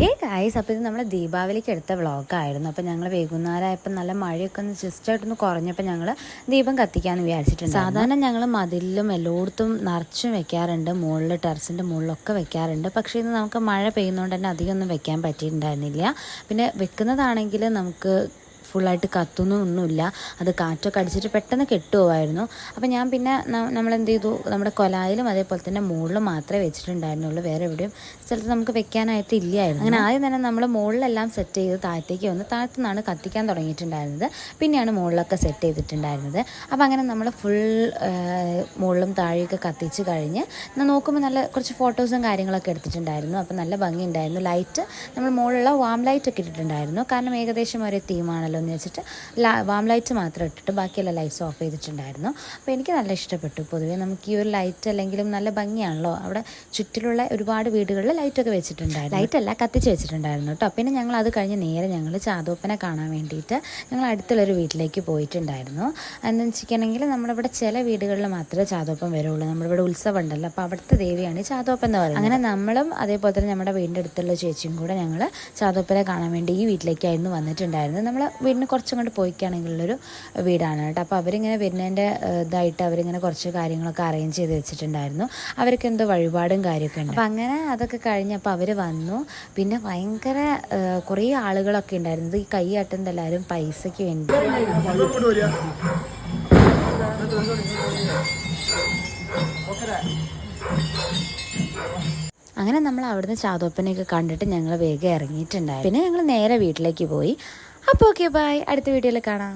Hey guys അപ്പോൾ ഇത് നമ്മുടെ ദീപാവലിക്ക് എടുത്ത വ്ളോഗായിരുന്നു. അപ്പോൾ ഞങ്ങൾ വൈകുന്നേരമായപ്പോൾ നല്ല മഴയൊക്കെ ഒന്ന് ജസ്റ്റ് ആയിട്ടൊന്ന് കുറഞ്ഞപ്പോൾ ഞങ്ങൾ ദീപം കത്തിക്കാമെന്ന് വിചാരിച്ചിട്ടുണ്ട് സാധാരണ ഞങ്ങൾ മതിലിലും എല്ലായിടത്തും നിറച്ചും വെക്കാറുണ്ട്. മുകളിൽ ടെറസിന്റെ മുകളിലൊക്കെ വെക്കാറുണ്ട്. പക്ഷേ ഇന്ന് നമുക്ക് മഴ പെയ്യുന്നതുകൊണ്ട് തന്നെ അധികം ഒന്നും വെക്കാൻ പറ്റിയിട്ടുണ്ടായിരുന്നില്ല. പിന്നെ വെക്കുന്നതാണെങ്കിൽ നമുക്ക് ഫുള്ളായിട്ട് കത്തുന്നൊന്നുമില്ല അത് കാറ്റൊക്കെ അടിച്ചിട്ട് പെട്ടെന്ന് കെട്ടുപോവായിരുന്നു. അപ്പോൾ ഞാൻ പിന്നെ നമ്മൾ എന്ത് ചെയ്തു നമ്മുടെ കൊലായിലും അതേപോലെ തന്നെ മുകളിലും മാത്രമേ വെച്ചിട്ടുണ്ടായിരുന്നുള്ളൂ. വേറെ എവിടെയും സ്ഥലത്ത് നമുക്ക് വെക്കാനായിട്ട് ഇല്ലായിരുന്നു. അങ്ങനെ ആദ്യം തന്നെ നമ്മൾ മുകളിലെല്ലാം സെറ്റ് ചെയ്ത് താഴത്തേക്ക് വന്ന് താഴത്തു നിന്നാണ് കത്തിക്കാൻ തുടങ്ങിയിട്ടുണ്ടായിരുന്നത്. പിന്നെയാണ് മുകളിലൊക്കെ സെറ്റ് ചെയ്തിട്ടുണ്ടായിരുന്നത്. അപ്പോൾ അങ്ങനെ നമ്മൾ ഫുൾ മുകളിലും താഴെയൊക്കെ കത്തിച്ച് കഴിഞ്ഞ് നോക്കുമ്പോൾ നല്ല കുറച്ച് ഫോട്ടോസും കാര്യങ്ങളൊക്കെ എടുത്തിട്ടുണ്ടായിരുന്നു. അപ്പോൾ നല്ല ഭംഗിയുണ്ടായിരുന്നു. ലൈറ്റ് നമ്മൾ മുകളിലുള്ള വാം ലൈറ്റ് ഒക്കെ ഇട്ടിട്ടുണ്ടായിരുന്നു. കാരണം ഏകദേശം ഒരേ തീമാണല്ലോ എന്ന് വെച്ചിട്ട് വാം ലൈറ്റ് മാത്രം ഇട്ടിട്ട് ബാക്കിയുള്ള ലൈറ്റ്സ് ഓഫ് ചെയ്തിട്ടുണ്ടായിരുന്നു. അപ്പോൾ എനിക്ക് നല്ല ഇഷ്ടപ്പെട്ടു. പൊതുവേ നമുക്ക് ഈ ഒരു ലൈറ്റ് അല്ലെങ്കിലും നല്ല ഭംഗിയാണല്ലോ. അവിടെ ചുറ്റിലുള്ള ഒരുപാട് വീടുകളിൽ ലൈറ്റൊക്കെ വെച്ചിട്ടുണ്ടായിരുന്നു. ലൈറ്റല്ല കത്തിച്ച് വെച്ചിട്ടുണ്ടായിരുന്നു കേട്ടോ പിന്നെ ഞങ്ങൾ അത് കഴിഞ്ഞ് നേരെ ഞങ്ങൾ ചാതോപ്പനെ കാണാൻ വേണ്ടിയിട്ട് ഞങ്ങൾ അടുത്തുള്ളൊരു വീട്ടിലേക്ക് പോയിട്ടുണ്ടായിരുന്നു. എന്താണെന്ന് വെച്ചിട്ടുണ്ടെങ്കിൽ നമ്മുടെ ഇവിടെ ചില വീടുകളിൽ മാത്രമേ ചാതോപ്പം വരുള്ളൂ. നമ്മളിവിടെ ഉത്സവം ഉണ്ടല്ലോ. അപ്പോൾ അവിടുത്തെ ദേവിയാണ് ചാതോപ്പം എന്ന് പറയുന്നത്. അങ്ങനെ നമ്മളും അതേപോലെ തന്നെ നമ്മുടെ വീടിന്റെ അടുത്തുള്ള ചേച്ചിയും കൂടെ ഞങ്ങൾ ചാതോപ്പനെ കാണാൻ വേണ്ടി ഈ വീട്ടിലേക്കായിരുന്നു വന്നിട്ടുണ്ടായിരുന്നത്. നമ്മൾ വീടിന് കുറച്ചും കൊണ്ട് പോയിക്കാണെങ്കിലുള്ളൊരു വീടാണ് കേട്ടോ. അപ്പോൾ അവരിങ്ങനെ വരുന്നതിന്റെ ഇതായിട്ട് അവരിങ്ങനെ കുറച്ച് കാര്യങ്ങളൊക്കെ അറേഞ്ച് ചെയ്ത് വെച്ചിട്ടുണ്ടായിരുന്നു. അവർക്ക് എന്തോ വഴിപാടും കാര്യമൊക്കെ ഉണ്ട്. അപ്പോൾ അങ്ങനെ അതൊക്കെ കഴിഞ്ഞപ്പോൾ അവർ വന്നു. പിന്നെ ഭയങ്കര കുറേ ആളുകളൊക്കെ ഉണ്ടായിരുന്നു. ഈ കൈ ആട്ടുന്നത് എല്ലാവരും പൈസയ്ക്ക് വേണ്ടി. അങ്ങനെ നമ്മൾ അവിടുന്ന് ചാതോപ്പനെയൊക്കെ കണ്ടിട്ട് ഞങ്ങൾ വേഗം ഇറങ്ങിയിട്ടുണ്ടായിരുന്നു. പിന്നെ ഞങ്ങൾ നേരെ വീട്ടിലേക്ക് പോയി. അപ്പോൾ ഓക്കെ ബൈ അടുത്ത വീഡിയോയിൽ കാണാം.